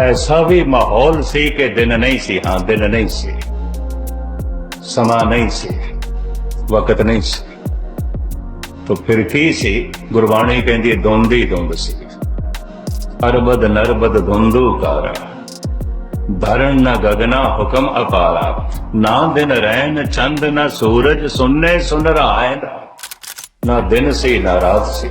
ਐਸਾ ਵੀ ਮਾਹੌਲ ਸੀ ਕਿ ਦਿਨ ਨਹੀਂ ਸੀ, ਹਾਂ, ਦਿਨ ਨਹੀਂ ਸੀ। ਸਮਾਂ ਨਹੀਂ ਸੀ, ਵਕਤ ਨਹੀਂ ਸੀ। ਤਾਂ ਫਿਰ ਕੀ ਸੀ? ਗੁਰਬਾਣੀ ਕਹਿੰਦੀ ਹੈ ਹੀ ਦੁੰਦ ਸੀ। ਅਰਬਦ ਨਰਬਦ ਧੁੰਦੂ ਕਾਰਾ ਧਰਨ ਨ ਗਗਨਾ ਹੁਕਮ ਅਪਾਰਾ। ਨਾ ਦਿਨ ਰਹਿਣ, ਚੰਦ ਨਾ ਸੂਰਜ ਸੁਨਨੇ ਸੁਨ ਰਹਾਏ ਨਾ ਦਿਨ ਸੀ, ਨਾ ਰਾਤ ਸੀ।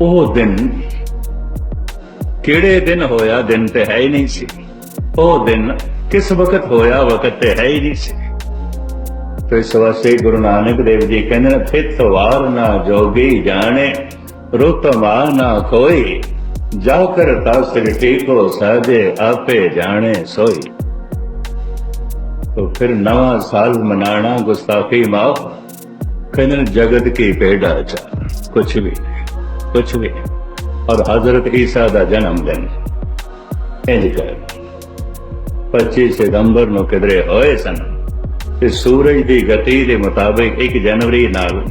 ਉਹ ਦਿਨ ਕਿਹੜੇ ਦਿਨ ਹੋਇਆ ਦਿਨ ਤੇ ਹੈ ਹੀ ਨਹੀਂ ਸੀ। ਉਹ ਦਿਨ ਕਿਸ ਵਕਤ ਹੋਇਆ ਵਕਤ ਤੇ ਹੈ ਹੀ ਨਹੀਂ ਸੀ। ਤੇ ਇਸ ਵਾਸਤੇ ਗੁਰੂ ਨਾਨਕ ਦੇਵ ਜੀ ਕਹਿੰਦੇ ਨੇ ਫਿਤ ਵਾਰ ਨਾ ਜੋਗੀ ਜਾਣੇ ਰੁਤਮਾ ਨਾ ਕੋਈ ਜਾ ਕਰ ਤਾਸ ਰਿਟੀ ਕੋ ਸਾਜੇ, ਆਪੇ ਜਾਣੇ ਸੋਈ। ਤੋ ਫਿਰ ਨਵਾਂ ਸਾਲ ਮਨਾਣਾ ਗੁਸਤਾਖੀ ਮਾਫ। ਕਹਿੰਦੇ ਜਗਤ ਕੀ ਭੇਡਾ ਚਾ, ਕੁਛ ਵੀ ਕੁਝ ਵੀ ਔਰ حضرت ਈਸਾ ਦਾ ਜਨਮ ਦਿਨ। ਇੰਜ ਕਰ। 25 ਸਿਤੰਬਰ ਨੂੰ ਕਿਦਰੇ ਹੋਏ ਸਨ ਤੇ ਸੂਰਜ ਦੀ ਗਤੀ ਦੇ ਮੁਤਾਬਕ 1 ਜਨਵਰੀ ਨਾਲ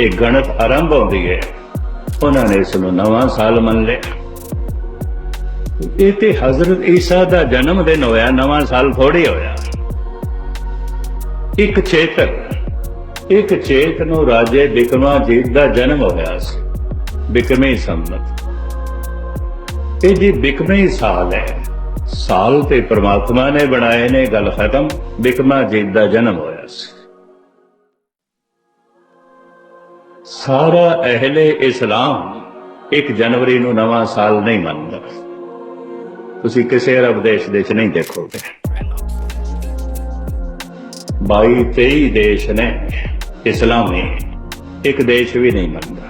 ਇਹ ਗਣਤ ਆਰੰਭ ਹੁੰਦੀ ਹੈ। ਉਹਨਾਂ ਨੇ ਇਸ ਨੂੰ ਨਵਾਂ ਸਾਲ ਮੰਨ ਲਿਆ। ਇਹ ਤੇ ਹਜ਼ਰਤ ਈਸਾ ਦਾ ਜਨਮ ਦਿਨ ਹੋਇਆ, ਨਵਾਂ ਸਾਲ ਥੋੜੀ ਹੋਇਆ। ਇੱਕ ਚੇਤਕ, ਇੱਕ ਚੇਤ ਨੂੰ ਰਾਜੇ ਬਿਕਰਮਾ ਜੀਤ ਦਾ ਜਨਮ ਹੋਇਆ ਸੀ। ਬਿਕਰਮੀ ਸੰਮਤ। ਇਹ ਜੀ ਬਿਕਰਮੀ ਸਾਲ ਹੈ। ਸਾਲ ਤੇ ਪ੍ਰਮਾਤਮਾ ਨੇ ਬਣਾਏ ਨੇ ਗੱਲ ਖਤਮ ਬਿਕਰਮਾਜੀਤ ਦਾ ਜਨਮ ਹੋਇਆ ਸੀ। ਸਾਰਾ ਅਹਲੇ ਇਸਲਾਮ 1 ਜਨਵਰੀ ਨੂੰ ਨਵਾਂ ਸਾਲ ਨਹੀਂ ਮੰਨਦਾ। ਤੁਸੀਂ ਕਿਸੇ ਅਰਬ ਦੇਸ਼ ਦੇ ਵਿੱਚ ਨਹੀਂ ਦੇਖੋਗੇ। 22 23 ਦੇਸ਼ ਨੇ ਇਸਲਾਮੀ, ਇੱਕ ਦੇਸ਼ ਵੀ ਨਹੀਂ ਮੰਨਦਾ।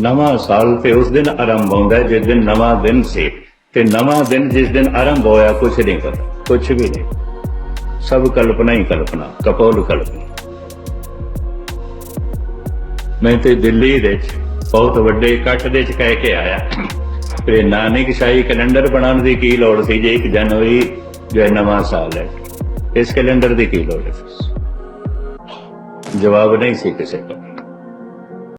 ਨਵਾਂ ਸਾਲ ਤੇ ਉਸ ਦਿਨ ਆਰੰਭ ਹੁੰਦਾ ਹੈ, ਜਿਸ ਦਿਨ ਨਵਾਂ ਦਿਨ ਸੀ। ਤੇ ਨਵਾਂ ਦਿਨ ਜਿਸ ਦਿਨ ਆਰੰਭ ਹੋਇਆ ਕੁਝ ਨਹੀਂ ਪਤਾ ਕੁਝ ਵੀ ਨਹੀਂ। ਸਭ ਕਲਪਨਾ ਹੀ ਕਲਪਨਾ, ਕਪੋਲ ਕਲਪਨਾ। ਮੈਂ ਤੇ ਦਿੱਲੀ ਦੇ ਵਿੱਚ ਬਹੁਤ ਵੱਡੇ ਇਕੱਠ ਦੇ ਵਿੱਚ ਕਹਿ ਕੇ ਆਇਆ। ਤੇ ਨਾਨਕ ਸ਼ਾਹੀ ਕੈਲੰਡਰ ਬਣਾਉਣ ਦੀ ਕੀ ਲੋੜ ਸੀ ਜੇ 1 ਜਨਵਰੀ ਜੋ ਨਵਾਂ ਸਾਲ ਹੈ? ਇਸ ਕੈਲੰਡਰ ਦੀ ਕੀ ਲੋੜ ਹੈ? ਜਵਾਬ ਨਹੀਂ ਸੀ ਕਿਸੇ ਕੋਲ।